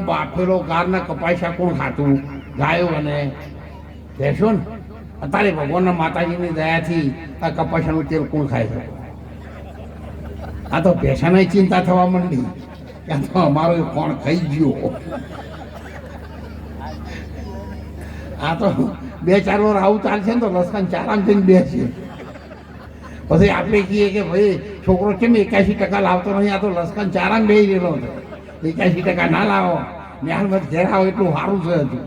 બાફેલો ગારના કપાસા કોણ ખાતું? ગાયો અને ભેંસો ને? અત્યારે ભગવાનના માતાજીની દયાથી આ કપાસાનું તેલ કોણ ખાય છે? આ તો ભેંસાની ચિંતા થવા માંડી. ત્યાં તો અમારો કોણ ખાઈ ગયો? આ તો બે ચાર વાર આવું ચાલશે ને તો લસકાન ચારામ થઈને બેસે. પછી આપણે કહીએ કે ભાઈ, છોકરો કેમ એકાશી ટકા લાવતો નહીં? આ તો લસકન ચારામ બેસી ગયેલો હતો. એકાશી ટકા ના લાવો. ન્યાલમાં ઘેર આવો એટલું સારું છે હતું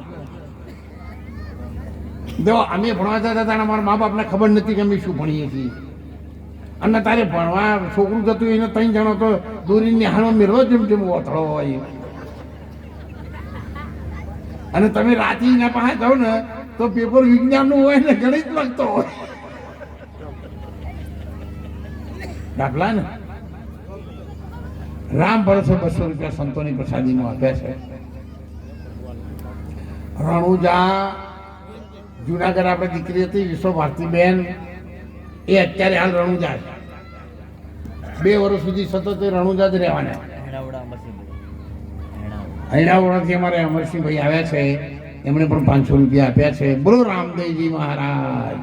જો અમે ભણવા જતા હતા અમારા મા બાપને ખબર નથી કે અમે શું ભણીએ છીએ. અને તારે ભણવા છોકરું જતું એને ત્રણ જણો તો દોરીને નિહાળો મેળવો જેમ જેમ ઓથળો હોય. અને તમે રાતી ના પાસે જાઓ ને તો પેપર વિજ્ઞાનનું હોય ને ગણિત લખતો હોય. દાખલા ને? રામ ભરોસે બસો રૂપિયા સંતોની પ્રસાદીમાં આપ્યા છે. રણુજા, જુનાગઢ આપણે દીકરી હતી વિશ્વ ભારતીબેન એ અત્યારે હાલ રણુજા બે વર્ષ સુધી સતત રણુજા જ રહેવાના. હૈણાવડાથી અમારે અમરસિંહભાઈ આવ્યા છે. એમણે પણ પાંચસો રૂપિયા આપ્યા છે. બોલો રામદેવજી મહારાજ.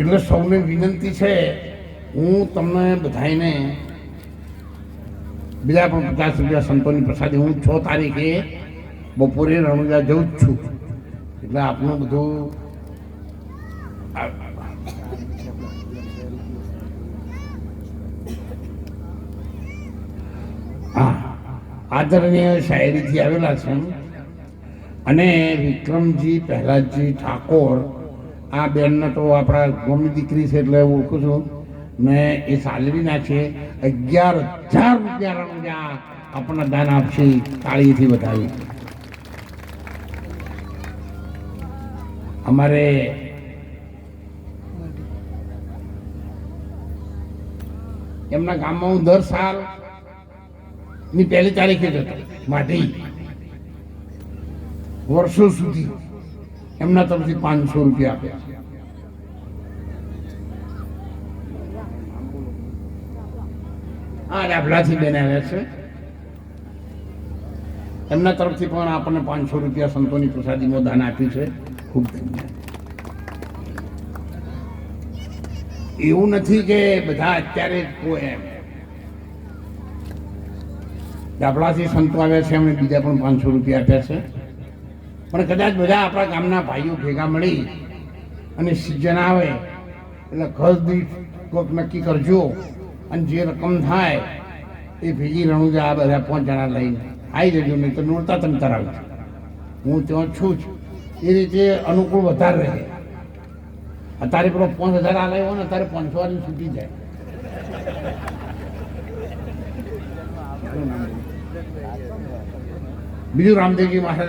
એટલે સૌને વિનંતી છે હું તમને બધાને બીજા પણ પચાસ રૂપિયા સંતોની પ્રસાદી, હું છ તારીખે બપોરે રણુજા જઉં જ છું. એટલે આપનું બધું આદરણીય શાયરીથી આવેલા છે. અને વિક્રમજી પ્રહલાદજી ઠાકોર, આ બેનને તો આપણા ગોમની દીકરી છે એટલે ઓળખું છું. ને એ સાલરીના છે, અગિયાર હજાર રૂપિયા રણુજા આપણને દાન આપશે, તાળીથી વધાવી. અમારે એમના ગામમાં હું દર સાલ, ની પહેલી તારીખે જતો, માટી. વર્ષો સુધી એમના તરફથી પાંચસો રૂપિયા આપ્યા. આ ડાબલાથી બેન આવ્યા છે. એમના તરફથી પણ આપણને પાંચસો રૂપિયા સંતોની પ્રસાદીમાં દાન આપ્યું છે. ખૂબ ધન્યવાદ. એવું નથી કે બધા અત્યારે એમ. ડાબલાથી સંતો આવ્યા છે, એમણે બીજા પણ પાંચસો રૂપિયા આપ્યા છે. પણ કદાચ બધા આપણા ગામના ભાઈઓ ભેગા મળી અને સિઝન આવે, એટલે ઘર દીઠ કોઈક નક્કી કરજો. અને જે રકમ થાય, એ ભેગી રણુજા આ બધા પાંચ જણા લઈને આવી જજો, નહીં તો નોરતા તમે કરાવજો હું ત્યાં છું જ. એ રીતે અનુકૂળ વધારે રહે. અત્યારે પેલો પાંચ હજાર આ હોય ને, અત્યારે પાંચસો વાળી છૂટી જાય. બીજું રામદેવજી મહારાજ